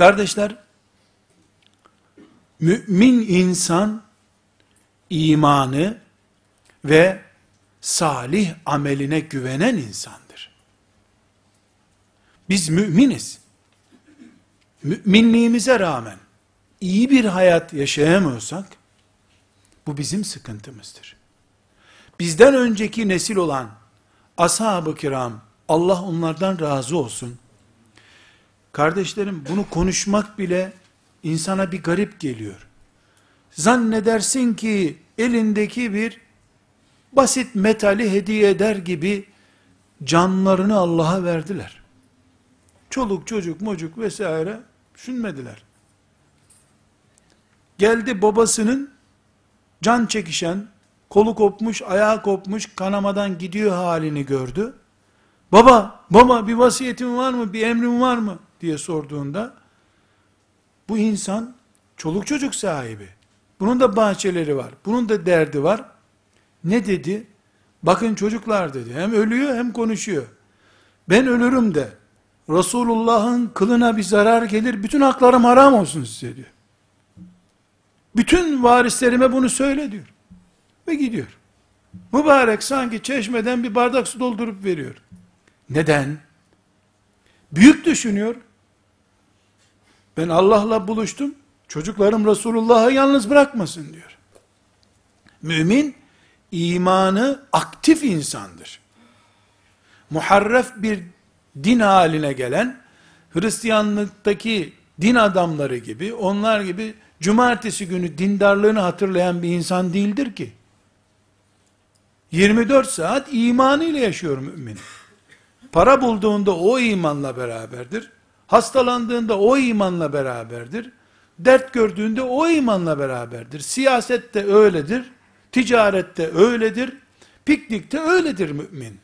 Kardeşler, mümin insan imanı ve salih ameline güvenen insandır. Biz müminiz. Müminliğimize rağmen iyi bir hayat yaşayamıyorsak bu bizim sıkıntımızdır. Bizden önceki nesil olan ashab-ı kiram Allah onlardan razı olsun. Kardeşlerim bunu konuşmak bile insana bir garip geliyor. Zannedersin ki elindeki bir basit metali hediye eder gibi canlarını Allah'a verdiler. Çoluk çocuk mocuk vesaire düşünmediler. Geldi babasının can çekişen, kolu kopmuş, ayağı kopmuş, kanamadan gidiyor halini gördü. Baba, baba bir vasiyetin var mı, bir emrin var mı diye sorduğunda, bu insan çoluk çocuk sahibi. Bunun da bahçeleri var, bunun da derdi var. Ne dedi? Bakın çocuklar dedi, hem ölüyor hem konuşuyor. Ben ölürüm de, Resulullah'ın kılına bir zarar gelir, bütün haklarım haram olsun size diyor. Bütün varislerime bunu söyle diyor. Ve gidiyor. Mübarek sanki çeşmeden bir bardak su doldurup veriyor. Neden? Büyük düşünüyor. Ben Allah'la buluştum. Çocuklarım Resulullah'ı yalnız bırakmasın diyor. Mümin, imanı aktif insandır. Muharref bir din haline gelen, Hristiyanlıktaki din adamları gibi, onlar gibi cumartesi günü dindarlığını hatırlayan bir insan değildir ki. 24 saat imanıyla yaşıyor mümin. Para bulduğunda o imanla beraberdir. Hastalandığında o imanla beraberdir. Dert gördüğünde o imanla beraberdir. Siyasette öyledir. Ticarette öyledir. Piknikte öyledir mümin.